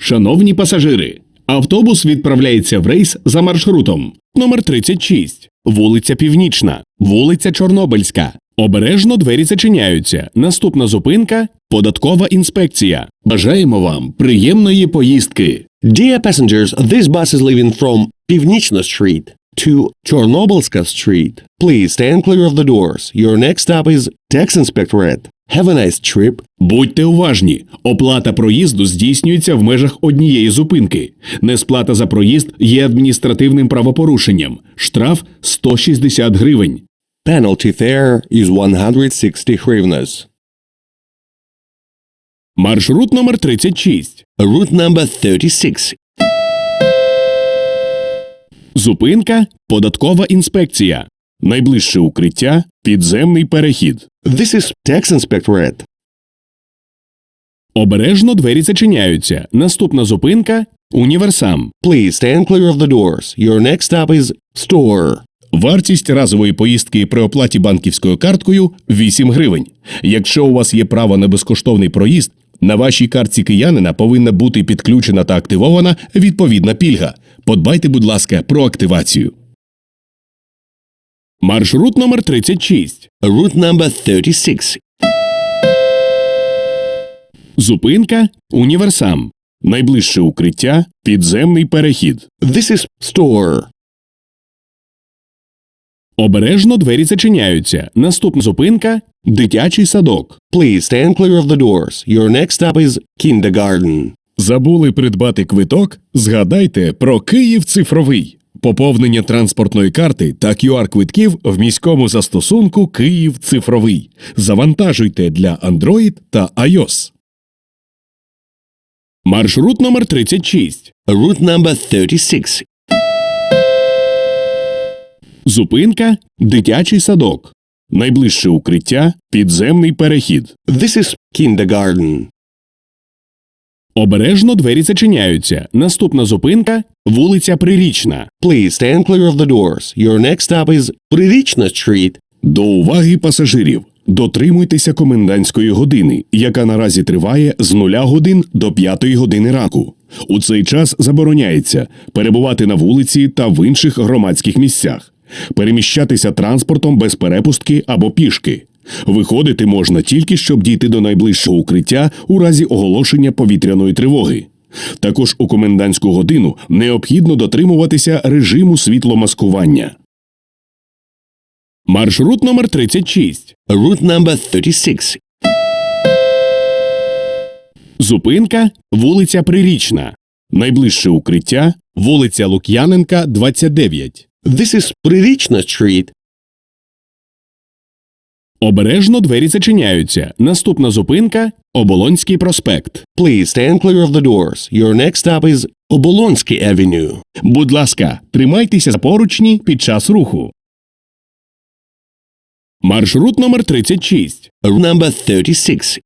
Шановні пасажири, автобус відправляється в рейс за маршрутом номер 36, вулиця Північна, вулиця Чорнобильська. Обережно двері зачиняються. Наступна зупинка податкова інспекція. Бажаємо вам приємної поїздки. Dear passengers, this bus is leaving from Pivnichna Street to Chornobylska Street. Please stand clear of the doors. Your next stop is Tax Inspectorate. Have a nice trip. Будьте уважні, оплата проїзду здійснюється в межах однієї зупинки. Несплата за проїзд є адміністративним правопорушенням. Штраф 160 гривень. Penalty fare is 160 hryvnias. Маршрут номер 36. Route number 36. Зупинка податкова інспекція. Найближче укриття підземний перехід. This is Tax Inspectorate. Обережно двері зачиняються. Наступна зупинка універсам. Please stand clear of the doors. Your next stop is Store. Вартість разової поїздки при оплаті банківською карткою 8 гривень. Якщо у вас є право на безкоштовний проїзд, на вашій картці киянина повинна бути підключена та активована відповідна пільга. Подбайте, будь ласка, про активацію. Маршрут номер 36. Route number 36. Зупинка універсам. Найближче укриття підземний перехід. This is Store. Обережно двері зачиняються. Наступна зупинка дитячий садок. Please stand clear of the doors. Your next stop is Kindergarten. Забули придбати квиток? Згадайте про Київ цифровий. Поповнення транспортної карти та QR-квитків в міському застосунку Київ цифровий. Завантажуйте для Android та iOS. Маршрут номер 36. Route number 36. Зупинка дитячий садок. Найближче укриття підземний перехід. This is Kindergarten. Обережно двері зачиняються. Наступна зупинка вулиця Прирічна. Please stand clear of the doors. Your next stop is Pririchna Street. До уваги пасажирів. Дотримуйтеся комендантської години, яка наразі триває з 0 годин до 5 години ранку. У цей час забороняється перебувати на вулиці та в інших громадських місцях, переміщатися транспортом без перепустки або пішки. Виходити можна тільки щоб дійти до найближчого укриття у разі оголошення повітряної тривоги. Також у комендантську годину необхідно дотримуватися режиму світломаскування. Маршрут номер 36. Route number 36. Зупинка вулиця Прирічна. Найближче укриття вулиця Лук'яненка, 29. This is Pririchna Street. Обережно двері зачиняються. Наступна зупинка Оболонський проспект. Please stand clear of the doors. Your next stop is Obolonsky Avenue. Будь ласка, тримайтеся за поручні під час руху. Маршрут номер 36. Route number 36.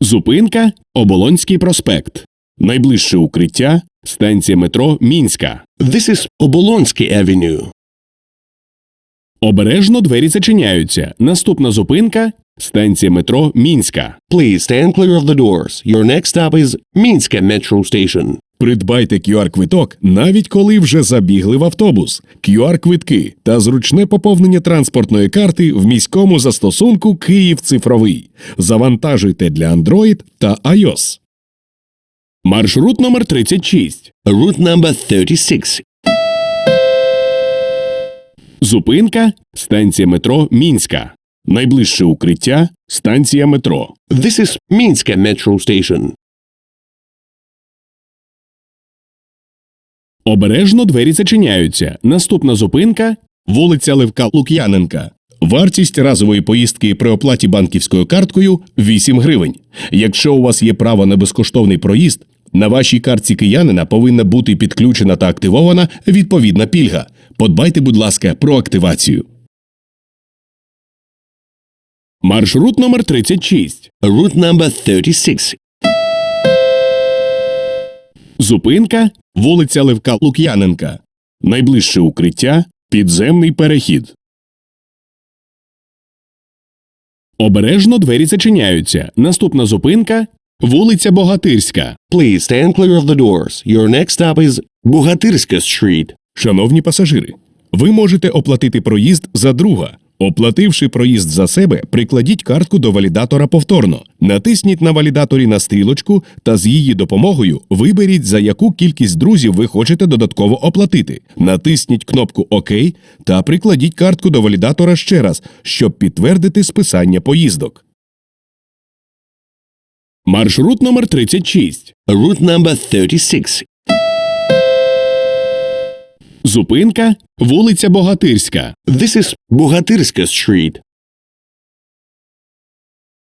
Зупинка Оболонський проспект. Найближче укриття станція метро Мінська. This is Obolonsky Avenue. Обережно двері зачиняються. Наступна зупинка станція метро Мінська. Please stand clear of the doors. Your next stop is Minska Metro Station. Придбайте QR-квиток навіть коли вже забігли в автобус. QR-квитки та зручне поповнення транспортної карти в міському застосунку Київ цифровий. Завантажуйте для Android та iOS. Маршрут номер 36. Route number 36. Зупинка станція метро Мінська. Найближче укриття станція метро. This is Minska Metro Station. Обережно двері зачиняються. Наступна зупинка вулиця Левка Лук'яненка. Вартість разової поїздки при оплаті банківською карткою 8 гривень. Якщо у вас є право на безкоштовний проїзд, на вашій картці киянина повинна бути підключена та активована відповідна пільга. Подбайте, будь ласка, про активацію. Маршрут номер 36. Route number 36. Зупинка вулиця Левка Лук'яненка. Найближче укриття підземний перехід. Обережно двері зачиняються. Наступна зупинка вулиця Богатирська. Please stand clear of the doors. Your next stop is Bugatyrska Street. Шановні пасажири, ви можете оплатити проїзд за друга. Оплативши проїзд за себе, прикладіть картку до валідатора повторно. Натисніть на валідаторі на стрілочку та з її допомогою виберіть, за яку кількість друзів ви хочете додатково оплатити. Натисніть кнопку ОК та прикладіть картку до валідатора ще раз, щоб підтвердити списання поїздок. Маршрут номер 36. Route number 36. Зупинка вулиця Богатирська. This is Богатирська Street.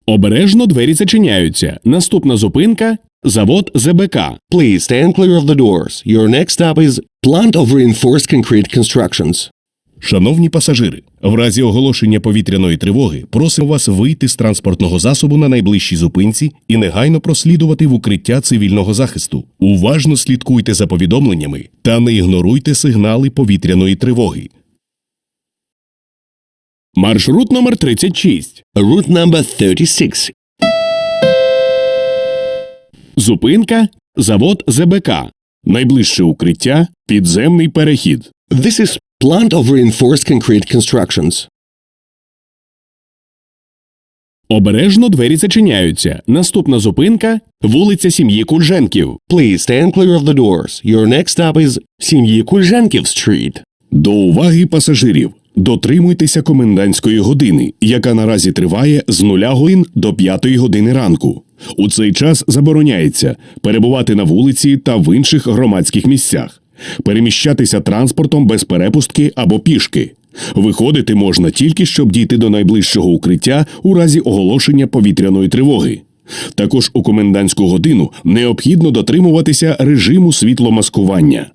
Обережно двері зачиняються. Наступна зупинка завод ЗБК. Please stand clear of the doors. Your next stop is Plant of Reinforced Concrete Constructions. Шановні пасажири, в разі оголошення повітряної тривоги просимо вас вийти з транспортного засобу на найближчій зупинці і негайно прослідувати в укриття цивільного захисту. Уважно слідкуйте за повідомленнями та не ігноруйте сигнали повітряної тривоги. Маршрут номер 36. Route number 36. Зупинка завод ЗБК. Найближче укриття підземний перехід. This is Plant of Reinforced Concrete Constructions. Обережно двері зачиняються. Наступна зупинка вулиця сім'ї Кульженків. Please stand clear of the doors. Your next stop is Сім'ї Кульженків Street. До уваги пасажирів. Дотримуйтеся комендантської години, яка наразі триває з 0 годин до 5 години ранку. У цей час забороняється перебувати на вулиці та в інших громадських місцях, переміщатися транспортом без перепустки або пішки. Виходити можна тільки щоб дійти до найближчого укриття у разі оголошення повітряної тривоги. Також у комендантську годину необхідно дотримуватися режиму світломаскування.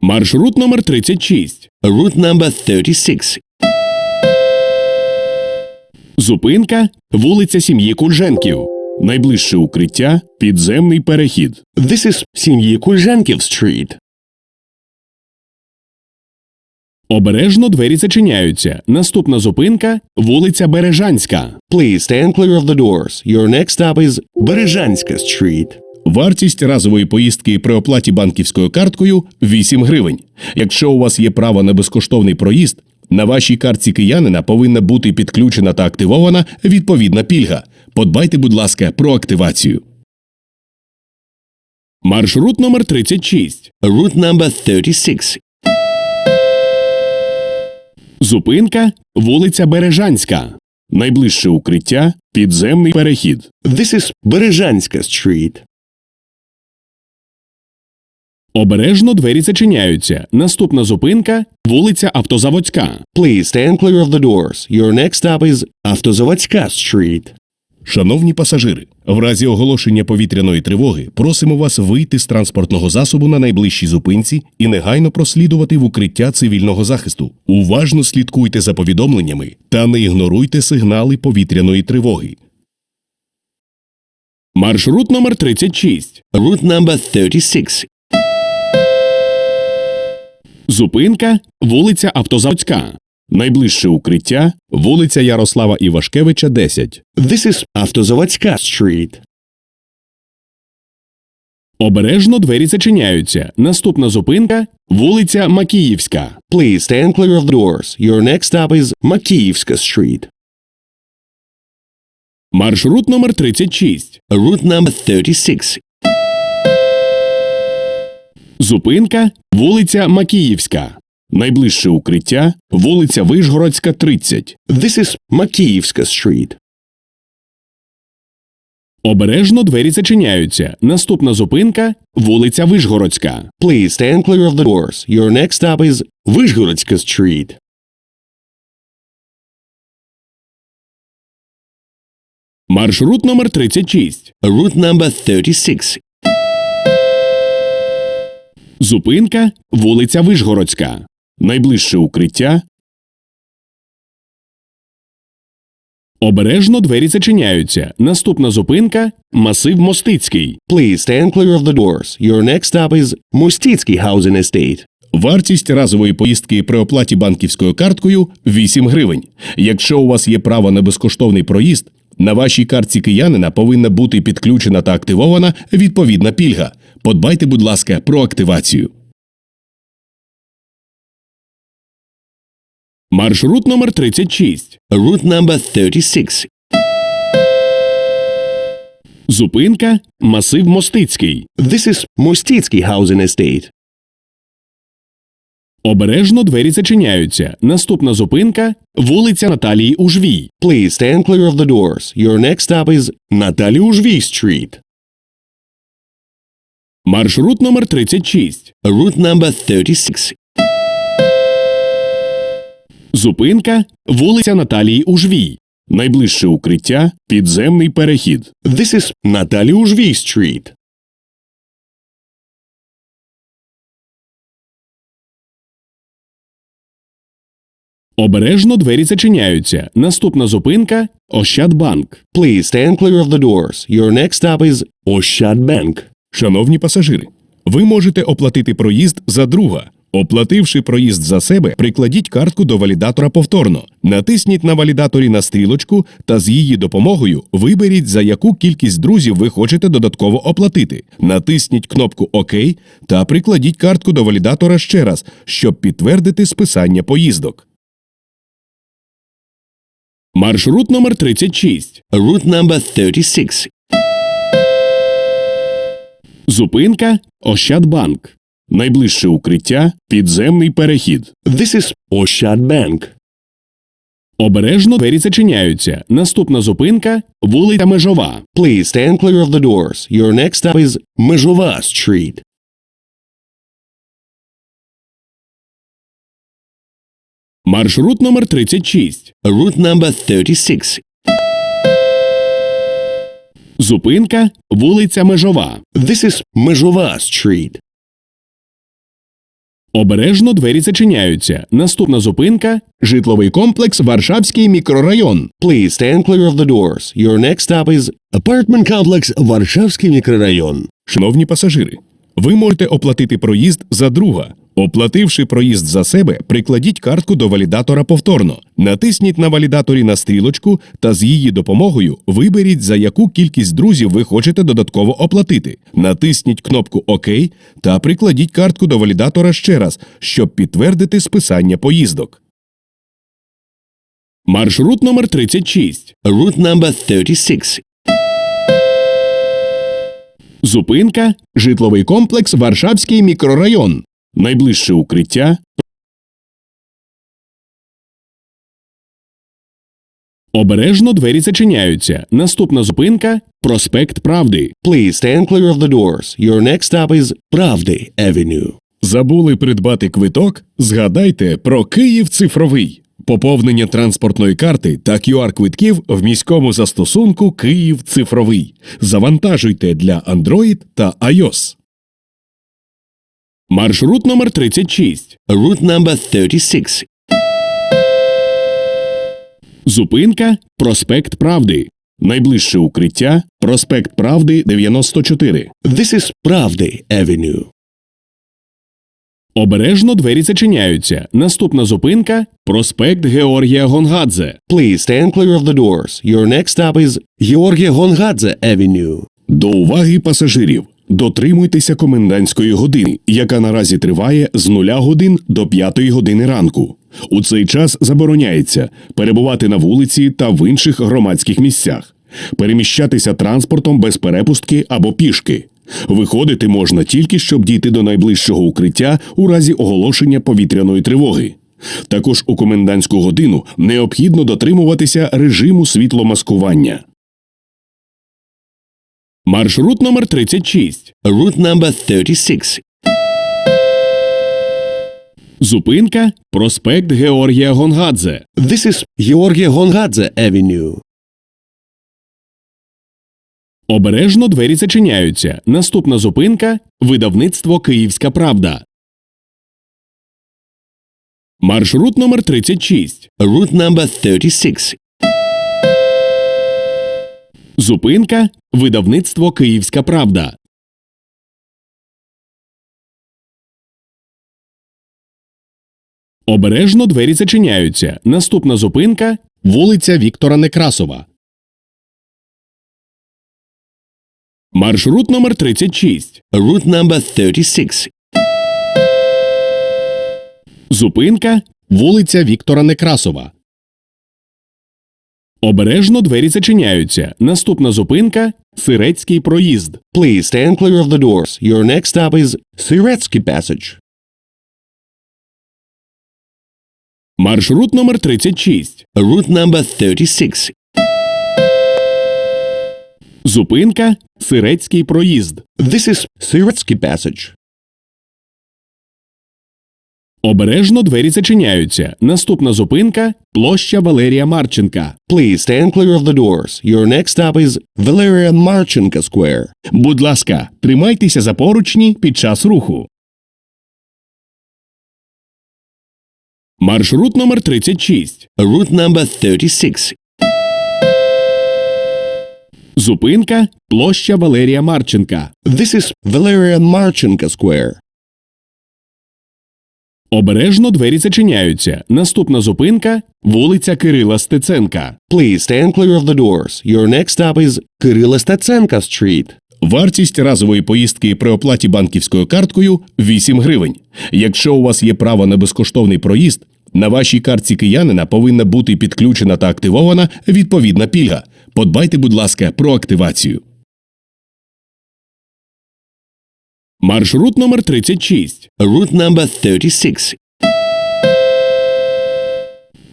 Маршрут номер 36. Route number 36. Зупинка вулиця сім'ї Кульженків. Найближче укриття підземний перехід. This is Сім'ї Кульженків Street. Обережно двері зачиняються. Наступна зупинка вулиця Бережанська. Please stand clear of the doors. Your next stop is Бережанська Street. Вартість разової поїздки при оплаті банківською карткою 8 гривень. Якщо у вас є право на безкоштовний проїзд, на вашій картці киянина повинна бути підключена та активована відповідна пільга. Подбайте, будь ласка, про активацію. Маршрут номер 36. Route number 36. Зупинка вулиця Бережанська. Найближче укриття підземний перехід. This is Бережанська Street. Обережно двері зачиняються. Наступна зупинка вулиця Автозаводська. Please stand clear of the doors. Your next stop is Автозаводська Street. Шановні пасажири, в разі оголошення повітряної тривоги просимо вас вийти з транспортного засобу на найближчій зупинці і негайно прослідувати в укриття цивільного захисту. Уважно слідкуйте за повідомленнями та не ігноруйте сигнали повітряної тривоги. Маршрут номер 36. Route number 36. Зупинка вулиця Автозаводська. Найближче укриття вулиця Ярослава Івашкевича, 10. This is Автозаводська Street. Обережно двері зачиняються. Наступна зупинка вулиця Макіївська. Please stand clear of doors. Your next stop is Макіївська Street. Маршрут номер 36. Route number 36. Зупинка вулиця Макіївська. Найближче укриття вулиця Вишгородська, 30. This is Макіївська Street. Обережно двері зачиняються. Наступна зупинка вулиця Вишгородська. Please stand clear of the doors. Your next stop is Вишгородська Street. Маршрут номер 36. Route number 36. Зупинка вулиця Вишгородська. Найближче укриття. Обережно двері зачиняються. Наступна зупинка масив Мостицький. Please stand clear of the doors. Your next stop is Мостицький Housing Estate. Вартість разової поїздки при оплаті банківською карткою 8 гривень. Якщо у вас є право на безкоштовний проїзд, на вашій картці киянина повинна бути підключена та активована відповідна пільга. Подбайте, будь ласка, про активацію. Маршрут номер 36. Route number 36. Зупинка Масив Мостицький. This is Mostitsky Housing Estate. Обережно двері зачиняються. Наступна зупинка вулиця Наталії Ужвій. Please stand clear of the doors. Your next stop is Natalia Ужвій Street. Маршрут номер 36. Route number 36. Зупинка вулиця Наталії Ужвій. Найближче укриття підземний перехід. This is Natalia Ужвій Street. Обережно двері зачиняються. Наступна зупинка Ощадбанк. Please stand clear of the doors. Your next stop is Bank. Шановні пасажири, ви можете оплатити проїзд за друга. Оплативши проїзд за себе, прикладіть картку до валідатора повторно. Натисніть на валідаторі на стрілочку та з її допомогою виберіть, за яку кількість друзів ви хочете додатково оплатити. Натисніть кнопку ОК та прикладіть картку до валідатора ще раз, щоб підтвердити списання поїздок. Маршрут номер 36. Route number 36. Зупинка Ощадбанк. Найближче укриття підземний перехід. This is Oshad Bank. Обережно двері зачиняються. Наступна зупинка вулиця Межова. Please stand clear of the doors. Your next stop is Mezhova Street. Маршрут номер 36. Route number 36. Зупинка вулиця Межова. This is Mezhova Street. Обережно двері зачиняються. Наступна зупинка житловий комплекс Варшавський мікрорайон. Please stand clear of the doors. Your next stop is Apartment Complex Варшавський мікрорайон. Шановні пасажири, ви можете оплатити проїзд за друга. Оплативши проїзд за себе, прикладіть картку до валідатора повторно. Натисніть на валідаторі на стрілочку та з її допомогою виберіть, за яку кількість друзів ви хочете додатково оплатити. Натисніть кнопку ОК та прикладіть картку до валідатора ще раз, щоб підтвердити списання поїздок. Маршрут номер 36. Route number 36. Зупинка житловий комплекс Варшавський мікрорайон. Найближче укриття. Обережно двері зачиняються. Наступна зупинка проспект Правди. Please stand clear of the doors. Your next stop is Правди Avenue. Забули придбати квиток? Згадайте про Київ цифровий. Поповнення транспортної карти та QR-квитків в міському застосунку Київ цифровий. Завантажуйте для Android та iOS. Маршрут номер 36. Route number 36. Зупинка проспект Правди. Найближче укриття проспект Правди 94. This is Правди Avenue. Обережно двері зачиняються. Наступна зупинка проспект Георгія Гонгадзе. Please stand clear of the doors. Your next stop is Георгія Гонгадзе Avenue. До уваги пасажирів. Дотримуйтеся комендантської години, яка наразі триває з 0 годин до 5 години ранку. У цей час забороняється перебувати на вулиці та в інших громадських місцях, переміщатися транспортом без перепустки або пішки. Виходити можна тільки щоб дійти до найближчого укриття у разі оголошення повітряної тривоги. Також у комендантську годину необхідно дотримуватися режиму світломаскування. Маршрут номер 36. Route number 36. Зупинка проспект Георгія Гонгадзе. This is Георгія Гонгадзе Avenue. Обережно двері зачиняються. Наступна зупинка видавництво Київська Правда. Маршрут номер 36. Route number 36. Зупинка видавництво Київська Правда. Обережно двері зачиняються. Наступна зупинка вулиця Віктора Некрасова. Маршрут номер 36. Route number 36. Зупинка вулиця Віктора Некрасова. Обережно двері зачиняються. Наступна зупинка Сирецький проїзд. Please stand clear of the doors. Your next stop is Siretsky Passage. Маршрут номер 36. Route number 36. Зупинка Сирецький проїзд. This is Siretsky Passage. Обережно двері зачиняються. Наступна зупинка площа Валерія Марченка. Please stand clear of the doors. Your next stop is Valerian Marchenko Square. Будь ласка, тримайтеся за поручні під час руху. Маршрут номер 36. Route number 36. Зупинка площа Валерія Марченка. This is Valerian Marchenko Square. Обережно двері зачиняються. Наступна зупинка вулиця Кирила Стеценка. Please stand clear of the doors. Your next stop is Kirill Statsenko Street. Вартість разової поїздки при оплаті банківською карткою 8 гривень. Якщо у вас є право на безкоштовний проїзд, на вашій картці киянина повинна бути підключена та активована відповідна пільга. Подбайте, будь ласка, про активацію. Маршрут номер 36. Route number 36.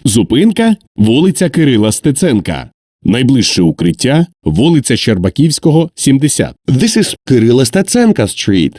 Зупинка вулиця Кирила Стеценка. Найближче укриття вулиця Щербаківського, 70. This is Кирила Стеценка Street.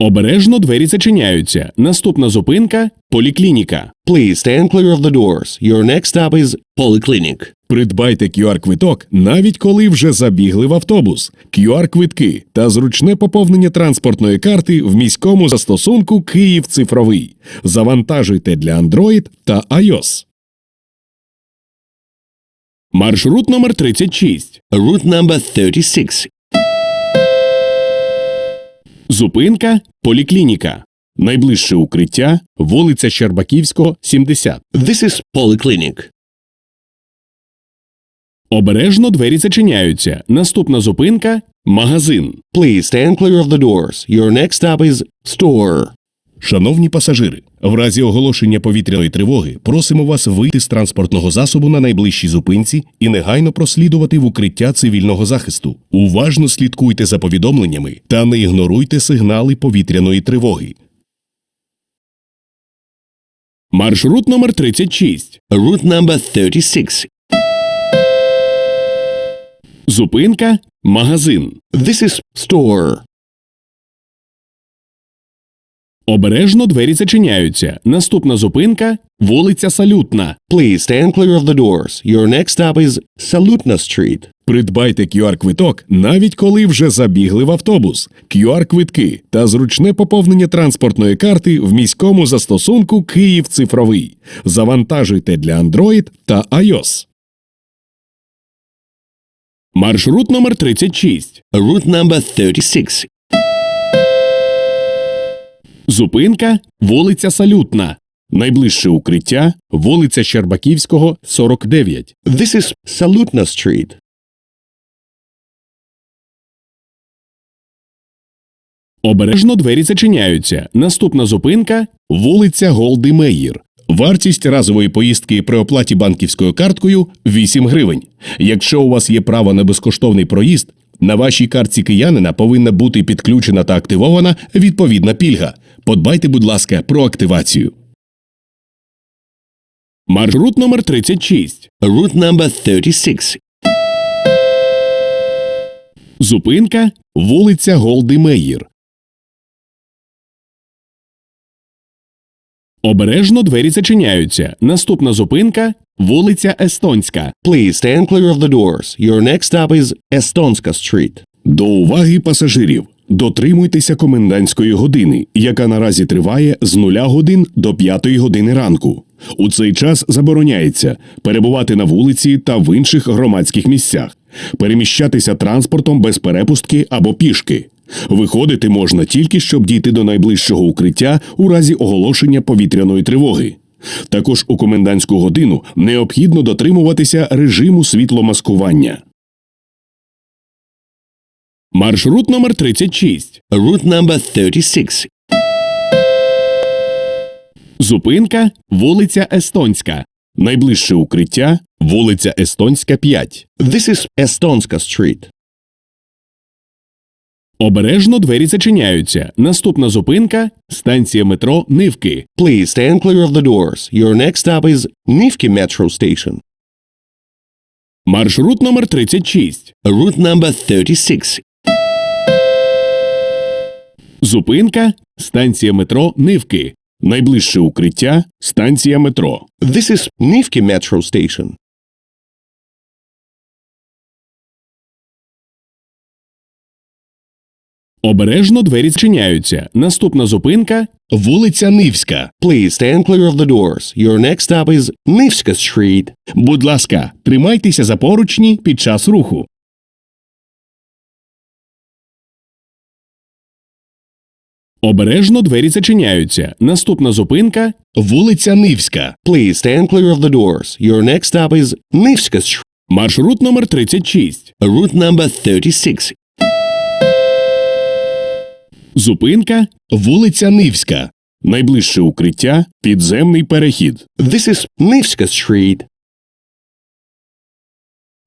Обережно двері зачиняються. Наступна зупинка поліклініка. Please stand clear of the doors. Your next stop is Polyclinic. Придбайте QR-квиток, навіть коли вже забігли в автобус. QR-квитки та зручне поповнення транспортної карти в міському застосунку Київ цифровий. Завантажуйте для Android та iOS. Маршрут номер 36. Route number 36. Зупинка поліклініка. Найближче укриття вулиця Щербаківського, 70. This is Polyclinic. Обережно двері зачиняються. Наступна зупинка магазин. Please stand clear of the doors. Your next stop is Store. Шановні пасажири, в разі оголошення повітряної тривоги просимо вас вийти з транспортного засобу на найближчій зупинці і негайно прослідувати в укриття цивільного захисту. Уважно слідкуйте за повідомленнями та не ігноруйте сигнали повітряної тривоги. Маршрут номер 36. Route number 36. Зупинка магазин. This is Store. Обережно двері зачиняються. Наступна зупинка вулиця Салютна. Please stand clear of the doors. Your next stop is Salutna Street. Придбайте QR-квиток, навіть коли вже забігли в автобус. QR-квитки та зручне поповнення транспортної карти в міському застосунку Київ цифровий. Завантажуйте для Android та iOS. Маршрут номер 36. Route number 36. Зупинка вулиця Салютна. Найближче укриття вулиця Щербаківського, 49. This is Salutna Street. Обережно двері зачиняються. Наступна зупинка вулиця Голди Меїр. Вартість разової поїздки при оплаті банківською карткою 8 гривень. Якщо у вас є право на безкоштовний проїзд, на вашій картці киянина повинна бути підключена та активована відповідна пільга. Подбайте, будь ласка, про активацію. Маршрут номер 36. Route number 36. Зупинка вулиця Голди Меїр. Обережно двері зачиняються. Наступна зупинка вулиця Естонська. Please stand clear of the doors. Your next stop is Estonska Street. До уваги пасажирів. Дотримуйтеся комендантської години, яка наразі триває з 0 годин до 5 години ранку. У цей час забороняється перебувати на вулиці та в інших громадських місцях, переміщатися транспортом без перепустки або пішки, Виходити можна тільки щоб дійти до найближчого укриття у разі оголошення повітряної тривоги. Також у комендантську годину необхідно дотримуватися режиму світломаскування. Маршрут номер 36. Route number 36. Зупинка вулиця Естонська. Найближче укриття вулиця Естонська 5. This is Estonska Street. Обережно двері зачиняються. Наступна зупинка станція метро Нивки. Please stand clear of the doors. Your next stop is Nivki Metro Station. Маршрут номер 36. Route number 36. Зупинка станція метро Нивки. Найближче укриття станція метро. This is Nivki Metro Station. Обережно двері зачиняються. Наступна зупинка вулиця Нивська. Please stand clear of the doors. Your next stop is Nivska Street. Будь ласка, тримайтеся за поручні під час руху. Обережно двері зачиняються. Наступна зупинка вулиця Нивська. Please stand clear of the doors. Your next stop is Street. Маршрут номер 36. Route number 36. Зупинка вулиця Нивська. Найближче укриття підземний перехід. This is Nivska Street.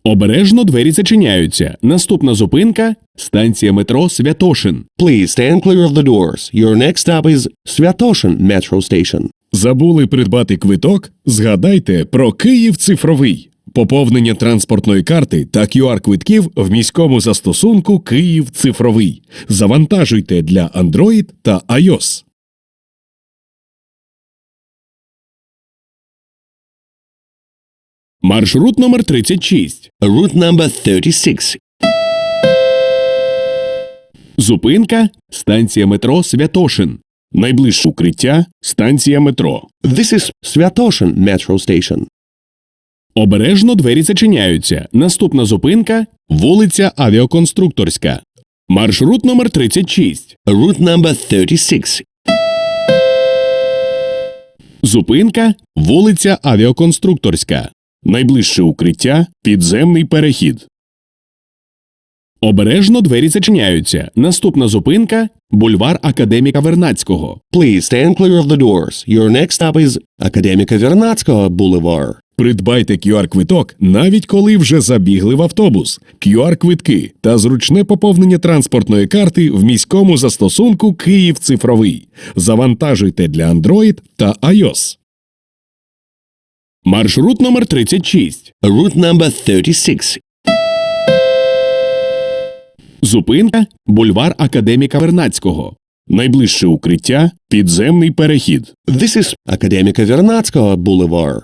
Обережно двері зачиняються. Наступна зупинка станція метро Святошин. Please stand clear of the doors. Your next stop is Svyatoshin Metro Station. Забули придбати квиток? Згадайте про Київ цифровий. Поповнення транспортної карти та QR-квитків в міському застосунку Київ цифровий. Завантажуйте для Android та iOS. Маршрут номер 36. Route number 36. Зупинка станція метро Святошин. Найближче укриття станція метро. This is Svyatoshin Metro Station. Обережно двері зачиняються. Наступна зупинка вулиця Авіаконструкторська. Маршрут номер 36. Route number 36. Зупинка вулиця Авіаконструкторська. Найближче укриття підземний перехід. Обережно двері зачиняються. Наступна зупинка бульвар Академіка Вернацького. Please stand clear of the doors. Your next stop is Akademika Vernatskого Boulevard. Придбайте QR-квиток навіть коли вже забігли в автобус. QR-квитки та зручне поповнення транспортної карти в міському застосунку Київ цифровий. Завантажуйте для Android та iOS. Маршрут номер 36. Route number 36. Зупинка бульвар Академіка Вернацького. Найближче укриття підземний перехід. This is Академіка Вернацького Boulevard.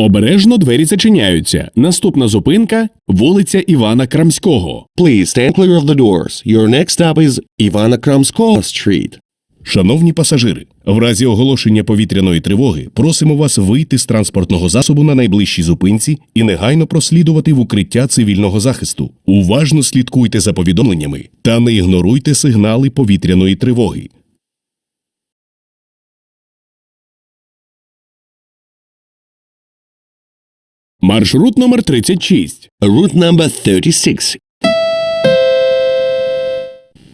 Обережно двері зачиняються. Наступна зупинка вулиця Івана Крамського. Please stand clear of the doors. Your next stop is Ivana Kramskого Street. Шановні пасажири, в разі оголошення повітряної тривоги просимо вас вийти з транспортного засобу на найближчій зупинці і негайно прослідувати в укриття цивільного захисту. Уважно слідкуйте за повідомленнями та не ігноруйте сигнали повітряної тривоги. Маршрут номер 36. Route number 36.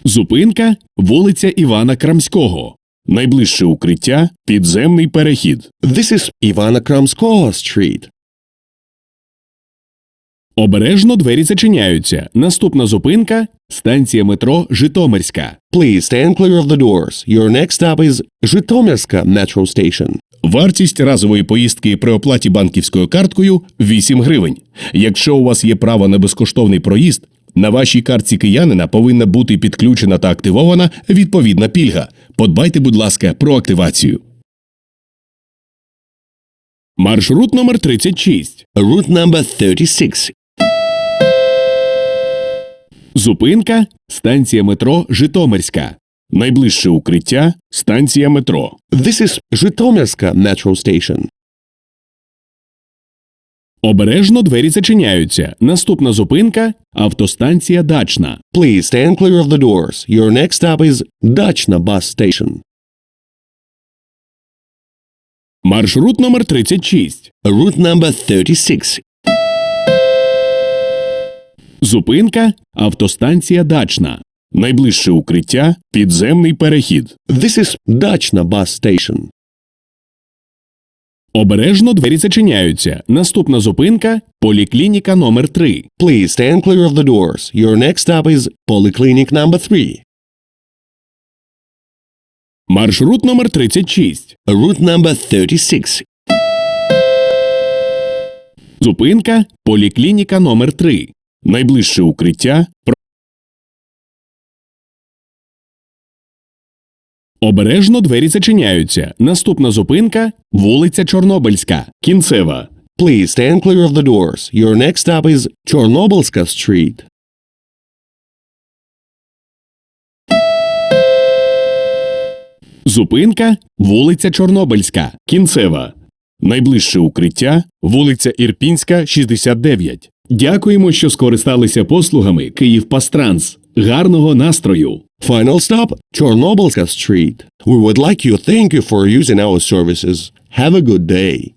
Зупинка вулиця Івана Крамського. Найближче укриття підземний перехід. This is Ivana Kramskого Street. Обережно двері зачиняються. Наступна зупинка станція метро Житомирська. Please stand clear of the doors. Your next stop is Житомирська Metro Station. Вартість разової поїздки при оплаті банківською карткою 8 гривень. Якщо у вас є право на безкоштовний проїзд, на вашій картці киянина повинна бути підключена та активована відповідна пільга. Подбайте, будь ласка, про активацію. Маршрут номер 36. Route number 36. Зупинка станція метро Житомирська. Найближче укриття станція метро. This is Житомирська Metro Station. Обережно двері зачиняються. Наступна зупинка автостанція Дачна. Please stand clear of the doors. Your next stop is Dachna bus station. Маршрут номер 36. Route number 36. Зупинка автостанція Дачна. Найближче укриття підземний перехід. This is Dachna bus station. Обережно двері зачиняються. Наступна зупинка поліклініка номер 3. Please stand clear of the doors. Your next stop is Polyclinic number 3. Маршрут номер 36. Route number 36. Зупинка поліклініка номер 3. Найближче укриття Обережно двері зачиняються. Наступна зупинка вулиця Чорнобильська. Кінцева. Please stand clear of the doors. Your next stop is Chornobylska Street. Зупинка вулиця Чорнобильська. Кінцева. Найближче укриття вулиця Ірпінська, 69. Дякуємо, що скористалися послугами Київ Пастранс. Гарного настрою! Final stop, Chornobylska Street. We would like you thank you for using our services. Have a good day.